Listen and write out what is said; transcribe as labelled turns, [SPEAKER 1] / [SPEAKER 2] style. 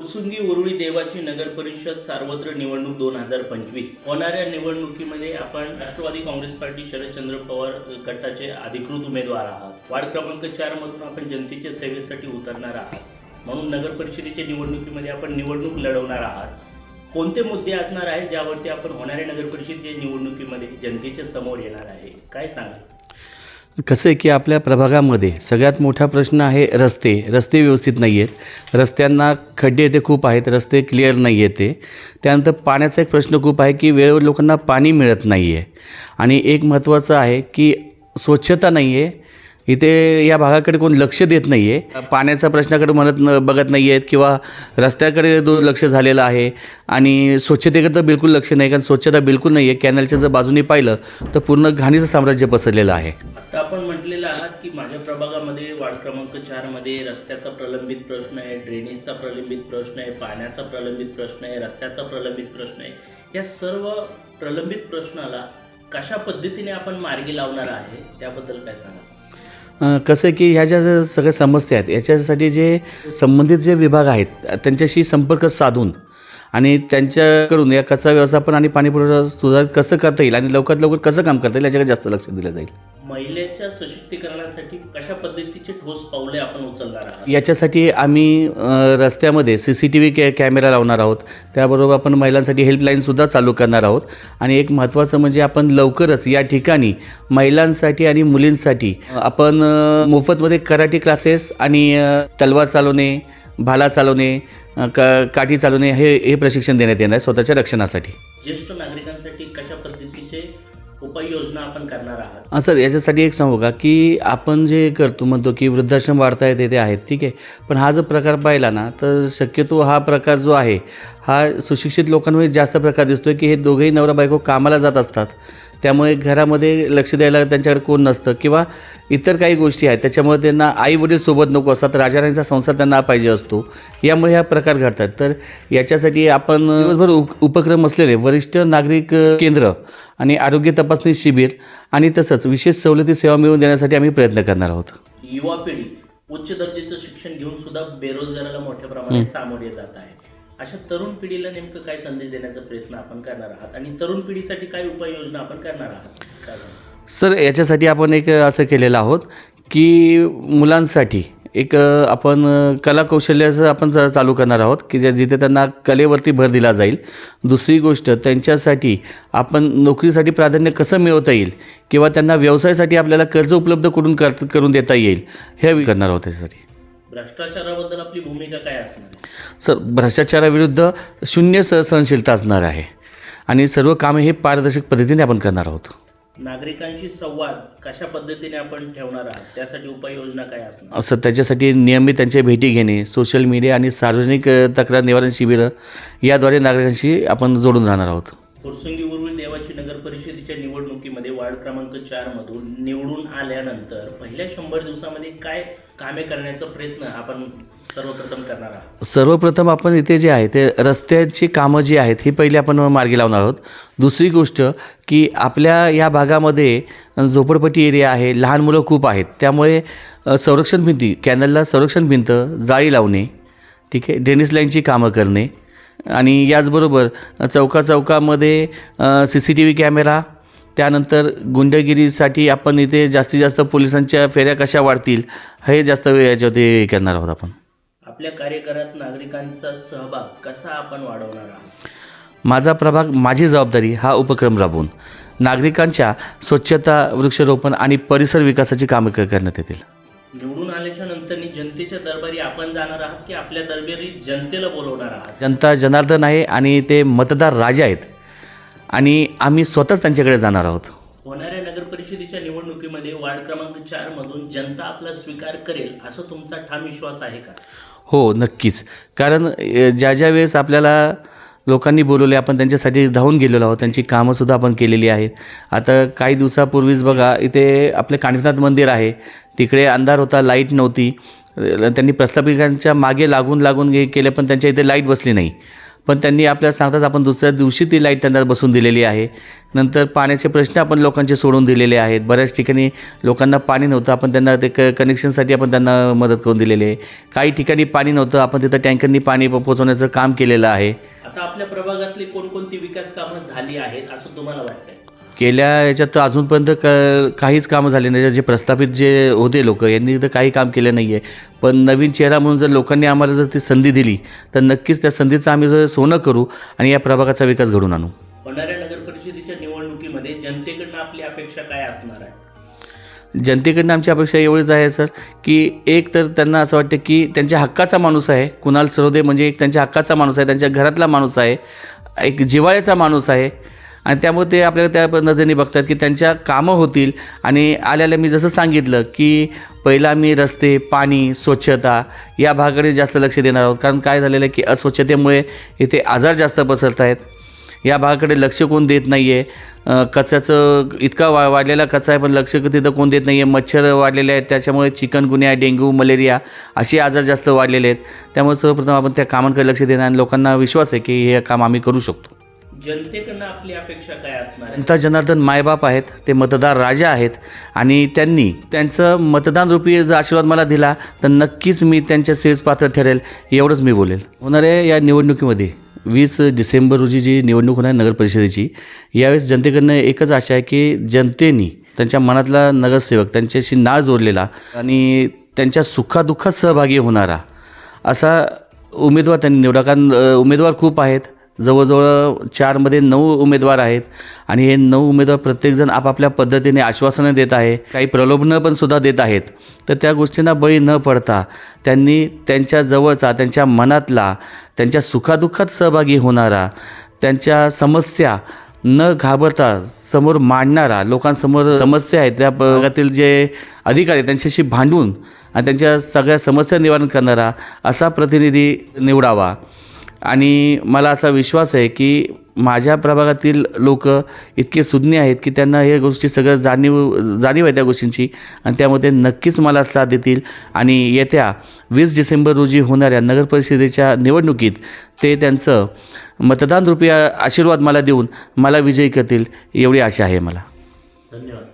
[SPEAKER 1] फुरसुंगी उरुळी देवाची नगर परिषद सार्वत्र निवडणूक दोन हजार पंचवीस. होणाऱ्या निवडणुकीमध्ये आपण राष्ट्रवादी काँग्रेस पार्टी शरदचंद्र पवार गटाचे अधिकृत उमेदवार आहात. वार्ड क्रमांक चार मधून आपण जनतेच्या सेवेसाठी उतरणार आहात. म्हणून नगर परिषदेच्या निवडणुकीमध्ये आपण निवडणूक लढवणार आहात. कोणते मुद्दे असणार आहेत ज्यावरती आपण होणाऱ्या नगर परिषदेच्या निवडणुकीमध्ये जनतेच्या समोर येणार आहे? काय सांगाल?
[SPEAKER 2] कसं आहे की आपल्या प्रभागामध्ये सगळ्यात मोठा प्रश्न आहे रस्ते. रस्ते व्यवस्थित नाही आहेत. रस्त्यांना खड्डे ते खूप आहेत. रस्ते क्लिअर नाही आहेत ते. त्यानंतर पाण्याचा एक प्रश्न खूप आहे की वेळेवर लोकांना पाणी मिळत नाही आहे आणि एक महत्त्वाचं आहे की स्वच्छता नाही आहे इथे या भागाकडे कोण लक्ष देत नाही आहे पाण्याचा प्रश्नाकडे म्हणत न बघत नाही आहेत किंवा रस्त्याकडे दुर्लक्ष झालेलं आहे आणि स्वच्छतेकडे तर बिलकुल लक्ष नाही कारण स्वच्छता बिलकुल नाही आहे कॅनलच्या जर बाजूने पाहिलं तर पूर्ण घाणीचं साम्राज्य पसरलेलं आहे.
[SPEAKER 1] आता आपण म्हटलेलं आहात की माझ्या प्रभागामध्ये वार्ड क्रमांक चारमध्ये रस्त्याचा प्रलंबित प्रश्न आहे ड्रेनेजचा प्रलंबित प्रश्न आहे पाण्याचा प्रलंबित प्रश्न आहे रस्त्याचा प्रलंबित प्रश्न आहे. या सर्व प्रलंबित प्रश्नाला कशा पद्धतीने आपण मार्गी लावणार आहे त्याबद्दल काय सांगा
[SPEAKER 2] कसं आहे की ह्या ज्या ज्या सगळ्या समस्या आहेत याच्यासाठी जे संबंधित जे विभाग आहेत त्यांच्याशी संपर्क साधून आणि त्यांच्याकडून या कचरा व्यवस्थापन आणि पाणीपुरवठा सुधारित कसं करता येईल आणि लवकरात लवकर कसं काम करता येईल याच्याकडे जास्त लक्ष दिलं जाईल.
[SPEAKER 1] महिलेच्या सशक्तीकरणासाठी कशा पद्धतीचे ठोस पावले आपण उचलणार आहात?
[SPEAKER 2] याच्यासाठी आम्ही अ, रस्त्यामध्ये सी सी टी व्ही कॅ कॅमेरा लावणार आहोत. त्याबरोबर आपण महिलांसाठी हेल्पलाईनसुद्धा चालू करणार आहोत. आणि एक महत्त्वाचं म्हणजे आपण लवकरच या ठिकाणी महिलांसाठी आणि मुलींसाठी आपण अ, मोफतमध्ये कराटे क्लासेस आणि अ, तलवार चालवणे भाला चालवणे अ, क काठी चालवणे हे हे प्रशिक्षण देण्यात येणार आहे स्वतःच्या रक्षणासाठी.
[SPEAKER 1] ज्येष्ठ पद्धतीचे उपाययोजना आपण करणार आहात.
[SPEAKER 2] हां सर याच्यासाठी एक सांगू का की आपण जे करतो म्हणतो की वृद्धाश्रम वाढता येते ते आहेत ठीक आहे. पण हा जर प्रकार पाहिला ना तर शक्यतो हा प्रकार जो आहे हा सुशिक्षित लोकांमध्ये जास्त प्रकार दिसतो की हे दोघेही नवरा बायको कामाला जात असतात. त्यामुळे घरामध्ये लक्ष द्यायला त्यांच्याकडे कोण नसतं. किंवा इतर काही गोष्टी आहेत त्याच्यामुळे त्यांना आई वडील सोबत नको असतात राजाराणीचा संसार त्यांना पाहिजे असतो. यामुळे हा प्रकार घडतात. तर याच्यासाठी आपण दिवसभर उप उपक्रम असलेले वरिष्ठ नागरिक केंद्र आणि आरोग्य तपासणी शिबिर आणि तसंच विशेष सवलती सेवा मिळवून देण्यासाठी आम्ही प्रयत्न करणार आहोत.
[SPEAKER 1] युवा पिढी उच्च दर्जाचं शिक्षण घेऊन सुद्धा बेरोजगाराला मोठ्या प्रमाणात सामोरे जात आहे. अशा तरुण पिढीला नेमकं काय संदेश देण्याचा प्रयत्न आपण करणार आहात? आणि तरुण पिढीसाठी काय उपाययोजना आपण करणार आहात? काय
[SPEAKER 2] सर याच्यासाठी आपण एक असं केलेलं आहोत की मुलांसाठी एक अ, आपण अ, आपण चा चालू करणार आहोत की जे- जिथे त्यांना कलेवरती भर दिला जाईल. दुसरी गोष्ट त्यांच्यासाठी आपण नोकरीसाठी प्राधान्य कसं मिळवता येईल किंवा त्यांना व्यवसायासाठी आपल्याला कर्ज उपलब्ध करून कर करून देता येईल हे करणार आहोत त्याच्यासाठी.
[SPEAKER 1] भ्रष्टाचाराबद्दल आपली भूमिका काय असणार
[SPEAKER 2] सर भ्रष्टाचाराविरुद्ध शून्य सहनशीलता असणार आहे. आणि सर्व कामे हे पारदर्शक पद्धतीने आपण करणार आहोत.
[SPEAKER 1] नागरिकांशी संवाद कशा पद्धतीने आपण ठेवणार आहात? त्यासाठी उपाययोजना काय असणार?
[SPEAKER 2] असं त्याच्यासाठी नियमित त्यांच्या भेटी घेणे सोशल मीडिया आणि सार्वजनिक तक्रार निवारण शिबिरं याद्वारे नागरिकांशी आपण जोडून राहणार आहोत.
[SPEAKER 1] फुरसुंगी देवाची नगर परिषदेच्या निवडणुकीमध्ये वार्ड क्रमांक चार मधून निवडून आल्यानंतर पहिल्या शंभर दिवसामध्ये काय कामे करण्याचा प्रयत्न आपण सर्वप्रथम करणार आहोत?
[SPEAKER 2] सर्वप्रथम आपण इथे जे आहे ते रस्त्याची कामं जी आहेत ही पहिली आपण मार्गी लावणार आहोत. दुसरी गोष्ट की आपल्या या भागामध्ये झोपडपट्टी एरिया आहे लहान मुलं खूप आहेत. त्यामुळे संरक्षण भिंती कॅनलला संरक्षण भिंत जाळी लावणे ठीक आहे ड्रेनेज लाईनची कामं करणे आणि याचबरोबर चौका चौकामध्ये C C T V camera त्यानंतर गुंडगिरीसाठी आपण इथे जास्तीत जास्त पोलिसांच्या फेऱ्या कशा वाढतील हे जास्त वेळ याच्यावरती करणार आहोत आपण.
[SPEAKER 1] आपल्या कार्यकाळात नागरिकांचा सहभाग कसा आपण वाढवणार आहात?
[SPEAKER 2] माझा प्रभाग माझी जबाबदारी हा उपक्रम राबवून नागरिकांच्या स्वच्छता वृक्षारोपण आणि परिसर विकासाची कामं क- करण्यात येतील.
[SPEAKER 1] निवडून आल्याच्यानंतर जनतेच्या दरबारी आपण जाणार आहात की आपल्या दरबारी जनतेला बोलवणार आहात?
[SPEAKER 2] जनता जनार्दन आहे आणि ते मतदार राजा आहेत. आणि आम्ही स्वतःच त्यांच्याकडे जाणार आहोत.
[SPEAKER 1] होणाऱ्या नगर परिषदेच्या निवडणुकीमध्ये वार्ड क्रमांक चार मधून जनता आपला स्वीकार करेल असं तुमचा ठाम विश्वास आहे का?
[SPEAKER 2] हो नक्कीच. कारण ज्या ज्या वेळेस आपल्याला लोकांनी बोलवले आपण त्यांच्यासाठी धावून गेलेलो आहोत त्यांची कामंसुद्धा आपण केलेली आहेत. आता काही दिवसापूर्वीच बघा इथे आपले कानिफनाथ मंदिर आहे. तिकडे अंधार होता लाइट नव्हती. त्यांनी प्रस्थापिकांच्या मागे लागून लागून हे केले पण त्यांच्या इथे लाइट बसली नाही. पण त्यांनी आपल्याला सांगताच आपण दुसऱ्या दिवशी ती लाइट त्यांना बसून दिलेली आहे. नंतर पाण्याचे प्रश्न आपण लोकांचे सोडून दिलेले आहेत. बऱ्याच ठिकाणी लोकांना पाणी नव्हतं आपण त्यांना ते क कनेक्शनसाठी आपण त्यांना मदत करून दिलेली आहे. काही ठिकाणी पाणी नव्हतं आपण तिथं टँकरनी पाणी प- पोहोचवण्याचं काम केलेलं आहे.
[SPEAKER 1] आता आपल्या प्रभागातली कोणकोणती विकास कामं झाली आहेत असं तुम्हाला वाटतं
[SPEAKER 2] गेल्या याच्यात तर अजूनपर्यंत क काहीच कामं झाले नाही. जे प्रस्थापित जे होते लोक यांनी तर काही काम केलं नाही आहे पण नवीन चेहरा म्हणून जर लोकांनी आम्हाला जर ती संधी दिली तर नक्कीच त्या संधीचं आम्ही जर सोनं करू आणि या प्रभागाचा विकास घडून आणू.
[SPEAKER 1] होणाऱ्या नगर परिषदेच्या निवडणुकीमध्ये जनतेकडनं आपली अपेक्षा काय असणार आहे?
[SPEAKER 2] जनतेकडनं आमची अपेक्षा एवढीच आहे सर की एक तर त्यांना असं वाटतं की त्यांच्या हक्काचा माणूस आहे. कुणाल सरोदे म्हणजे एक त्यांच्या हक्काचा माणूस आहे त्यांच्या घरातला माणूस आहे. एक जिव्हाळ्याचा माणूस आहे. आणि त्यामुळे ते आपल्याला त्या नजरेने बघतात की त्यांच्या कामं होतील. आणि आल्याला मी जसं सांगितलं की पहिला मी रस्ते पाणी स्वच्छता या भागाकडे जास्त लक्ष देणार आहोत. कारण काय झालेलं आहे की अस्वच्छतेमुळे इथे आजार जास्त पसरत आहेत या भागाकडे लक्ष कोण देत नाही आहे कचऱ्याचं इतका वा वाढलेला कचरा आहे पण लक्ष तिथं कोण देत नाही आहे मच्छर वाढलेले आहेत त्याच्यामुळे चिकनगुन्या डेंग्यू मलेरिया असे आजार जास्त वाढलेले आहेत. त्यामुळे सर्वप्रथम आपण त्या कामांकडे लक्ष देणार आणि लोकांना विश्वास आहे की हे काम आम्ही करू शकतो.
[SPEAKER 1] जनतेकडनं आपली अपेक्षा काय असणार
[SPEAKER 2] जनता जनार्दन मायबाप आहेत ते मतदार राजा आहेत आणि त्यांनी त्यांचं मतदान रूपी जर आशीर्वाद मला दिला तर नक्कीच मी त्यांच्या सेवेस पात्र ठरेल एवढंच मी बोलेल. होणाऱ्या या निवडणुकीमध्ये वीस डिसेंबर रोजी जी निवडणूक होणार आहे नगर परिषदेची यावेळेस जनतेकडनं एकच आशा आहे की जनतेनी त्यांच्या मनातला नगरसेवक त्यांच्याशी नाळ जोडलेला आणि त्यांच्या सुखादुःखात सहभागी होणारा असा उमेदवार त्यांनी निवडा कारण उमेदवार खूप आहेत जवळजवळ चारमध्ये नऊ उमेदवार आहेत. आणि हे नऊ उमेदवार प्रत्येकजण आपापल्या पद्धतीने आश्वासनं देत आहे. काही प्रलोभनं पण सुद्धा देत आहेत. तर त्या गोष्टींना बळी न पडता त्यांनी त्यांच्या जवळचा त्यांच्या मनातला त्यांच्या सुखादुःखात सहभागी होणारा त्यांच्या समस्या न घाबरता समोर मांडणारा लोकांसमोर समस्या आहेत त्या भागातील जे अधिकारी आहेत त्यांच्याशी भांडून आणि त्यांच्या सगळ्या समस्या निवारण करणारा असा प्रतिनिधी निवडावा. आणि मला असा विश्वास आहे की माझ्या प्रभागातील लोक इतके सुज्ञ आहेत की त्यांना हे गोष्टी सगळं जाणीव जाणीव आहे त्या गोष्टींची. आणि त्यामध्ये नक्कीच मला साथ देतील. आणि येत्या वीस डिसेंबर रोजी होणाऱ्या नगरपरिषदेच्या निवडणुकीत ते त्यांचं मतदान रुपया आशीर्वाद मला देऊन मला विजयी करतील एवढी आशा आहे मला.
[SPEAKER 1] धन्यवाद.